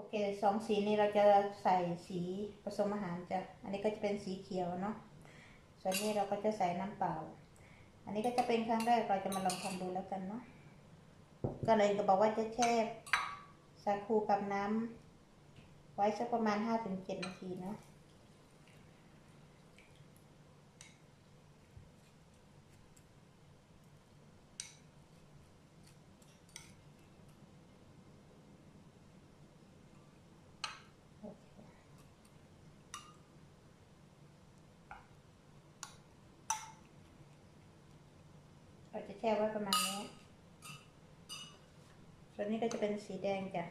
อเคสองสีนี้เราจะใส่สีผสมอาหารจ้ะ อันนี้ก็จะเป็นสีเขียวเนาะ ส่วนนี้เราก็จะใส่น้ำเปล่า อันนี้ก็จะเป็นครั้งแรกเราจะมาลองทำดูแล้วกันเนาะ ก็เลยก็บอกว่าจะแช่สาคูกับน้ำไว้สักประมาณห้าถึงเจ็ดนาทีเนาะ เราจะแช่ไว้ประมาณนี้ ส่วนนี้ก็จะเป็นสีแดงจ้ะ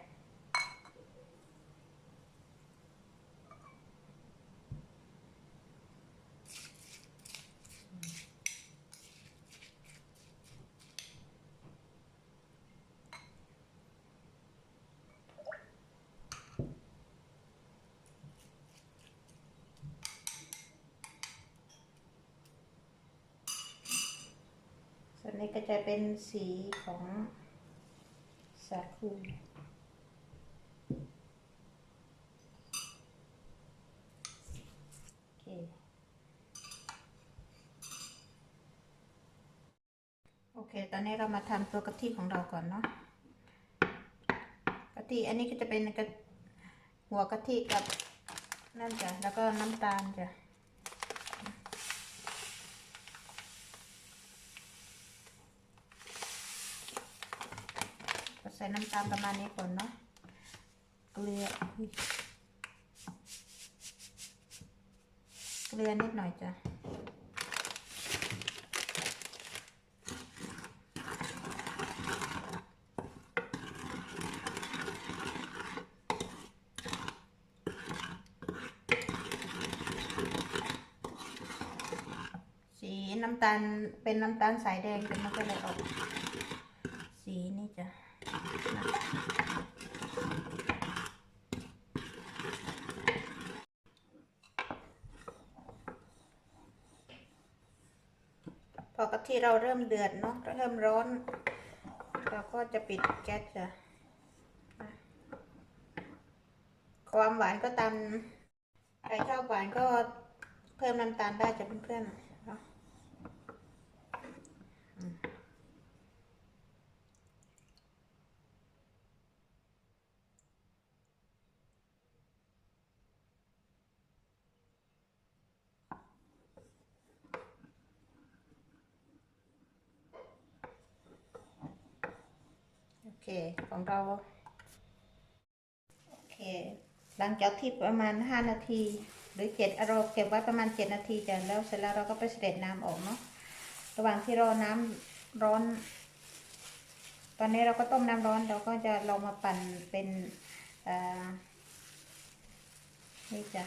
นนี้ก็จะเป็นสีของสาคูโอเคโอเค ตอนนี้เรามาทำตัวกะทิของเราก่อนเนาะกะทิอันนี้ก็จะเป็นหัวกะทิกับนั่นจ้ะแล้วก็น้ำตาลจ้ะ ใส่น้ำตาลประมาณนี้ก่อนเนาะ เกลือ เกลือนิดหน่อยจ้ะสีน้ำตาลเป็นน้ำตาลสายแดงจนมันก็เลยออกสีนี่จ้ะ พอกะทิเราเริ่มเดือดเนาะเริ่มร้อน เราก็จะปิดแก๊สจ้ะนะความหวานก็ตามใครชอบหวานก็เพิ่มน้ำตาลได้จ้ะเพื่อนๆเนาะ โอเค ของเรา โอเค หลังจากที่ประมาณ 5 นาที หรือเจ็ดเราเก็บไว้ประมาณ 7 นาทีจ้ะแล้วเสร็จแล้วเราก็ไปเสด็จน้ำออกเนาะระหว่างที่รอน้ำร้อน ตอนนี้เราก็ต้มน้ำร้อนเราก็จะลองมาปั่นเป็นอ่อนี่จ้ะ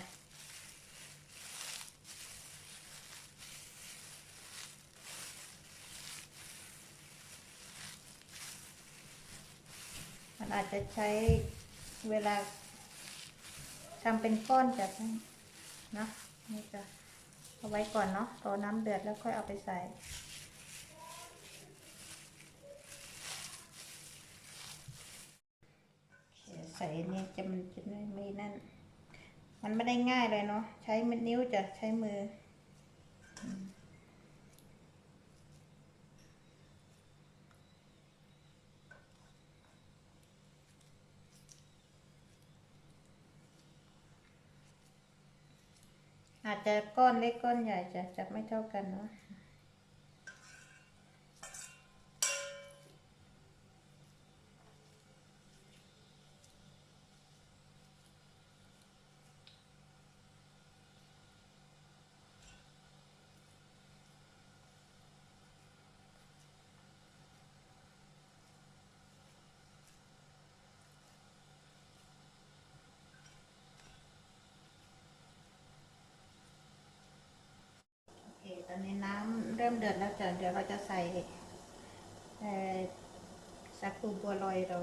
มันอาจจะใช้เวลาทำเป็นก้อนจัดเนะนี่จะเอาไว้ก่อนเนาะรอน้ำเดือดแล้วค่อยเอาไปใส่ใส่เนี่ยจะมันจะไม่นั่น มันไม่ได้ง่ายเลยเนาะใช้นิ้วจะใช้มือ จจะก้อนเล็กก้อนใหญ่จะจับไม่เท่ากันเนาะ โอ เคตอนนี้น้ำเริ่มเดือดแล้วจ้ะเดี๋ยวเราจะใส่เอ่อสาคูบัวลอยเรา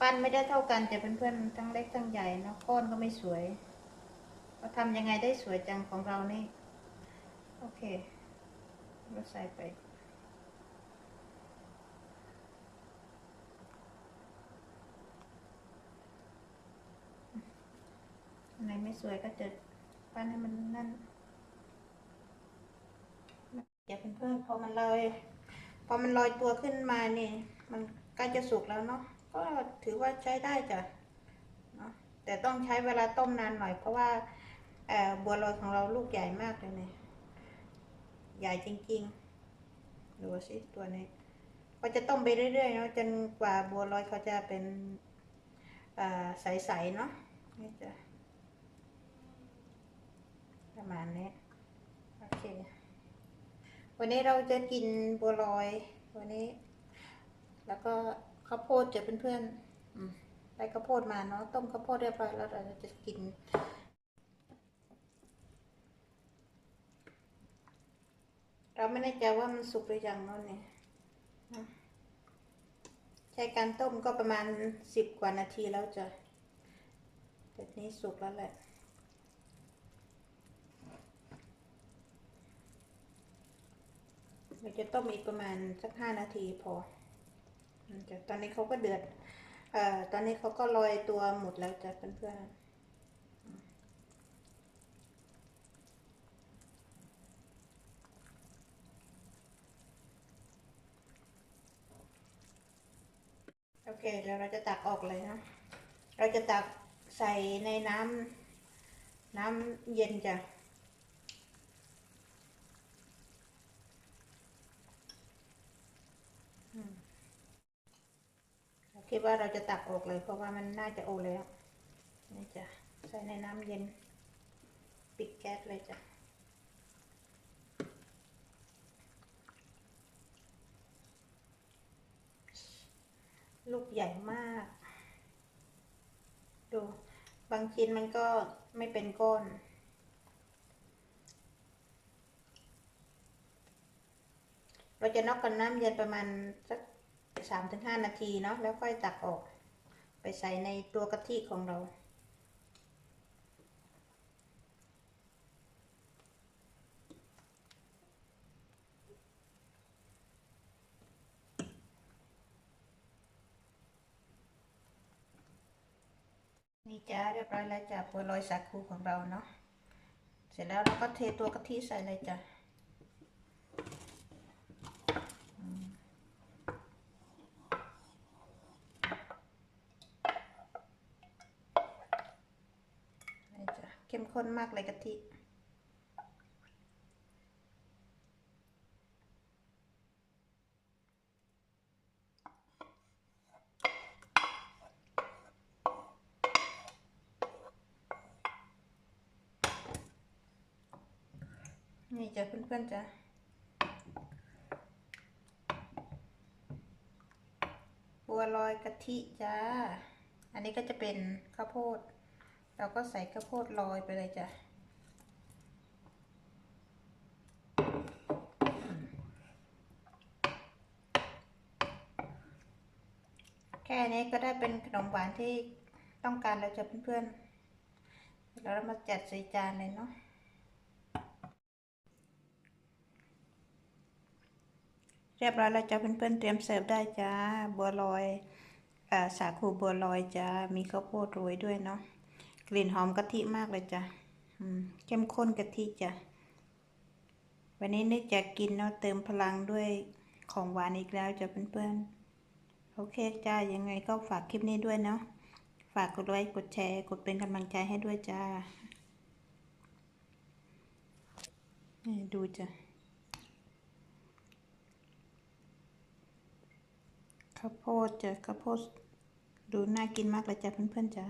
ปั้นไม่ได้เท่ากันแต่เพื่อนๆทั้งเล็กทั้งใหญ่เนะก้อนก็ไม่สวยเราทำยังไงได้สวยจังของเรานี่ โอเค เราใส่ไปไม่สวยก็จะปั้นให้มันนั่น อย่าเพื่อนๆพอมันลอยพอมันลอยตัวขึ้นมานี่ มันใกล้จะสุกแล้วเนาะก็ถือว่าใช้ได้จ้ะเนาะแต่ต้องใช้เวลาต้มนานหน่อย เพราะว่าบัวลอยของเราลูกใหญ่มากเลยเนี่ยใหญ่จริงๆดูสิตัวนี้ก็จะต้มไปเรื่อยๆเนาะจนกว่าบัวลอยเขาจะเป็นใสๆเนาะนี่จะประมาณนี้โอเค วันนี้เราจะกินบัวลอย วันนี้ แล้วก็ข้าวโพดเจะเพื่อนๆได้ข้าวโพดมาเนาะต้มข้าวโพดเรียบร้อยแล้วเราจะกินเราไม่แน่ใจว่ามันสุกหรือยังเนาะเนี่ยใช้การต้มก็ประมาณสิบกว่านาทีแล้วจะแบบนี้สุกแล้วแหละ เราจะต้มอีกประมาณสักห้านาทีพอตอนนี้เขาก็เดือด เอ่อ ตอนนี้เขาก็ลอยตัวหมดแล้วจ้ะเพื่อนๆโอเคเดี๋ยวเราจะตักออกเลยนะ เราจะตักใส่ในน้ำน้ำเย็นจ้ะ คิดว่าเราจะตักออกเลย เพราะว่ามันน่าจะโอแล้วนี่จ้ะใส่ในน้ำเย็น ปิดแก๊สเลยจ้ะลูกใหญ่มาก ดู บางชิ้นมันก็ไม่เป็นก้อนเราจะนอกกันน้ำเย็นประมาณสัก สามถึงห้านาทีเนาะแล้วค่อยตักออก ไปใส่ในตัวกะทิของเรา นี่จ้าเรียบร้อยแล้วจ้ะบัวลอยสาคูของเราเนาะเสร็จแล้วเราก็เทตัวกะทิใส่เลยจ้ะ นี่จ้ะเข้นมากเลยกะทิ นี่จ้ะเพื่อนๆจ้ะบัวลอยกะทิจ้า อันนี้ก็จะเป็นข้าวโพด เราก็ใส่ข้าวโพดลอยไปเลยจ้ะแค่นี้ก็ได้เป็นขนมหวานที่ต้องการแล้วจ้ะเพื่อนๆแล้วเรามาจัดใส่จานเลยเนาะเรียบร้อยแล้วจ้ะเพื่อนๆเตรียมเสิร์ฟได้จ้าบัวลอยอสาคูบัวลอยจ้ามีข้าวโพดโรยด้วยเนาะ กลิ่นหอมกะทิมากเลยจ้ะเข้มข้นกะทิจ้ะ วันนี้นึกจะกินเนาะเติมพลังด้วยของหวานอีกแล้วจ้ะเพื่อนๆ โอเคจ้ายังไงก็ฝากคลิปนี้ด้วยเนาะ ฝากกดไลค์กดแชร์ กดเป็นกำลังใจให้ด้วยจ้า ดูจ้ะข้าวโพดจ้ะข้าวโพดดูน่ากินมากเลยจ้ะเพื่อนๆจ้ะ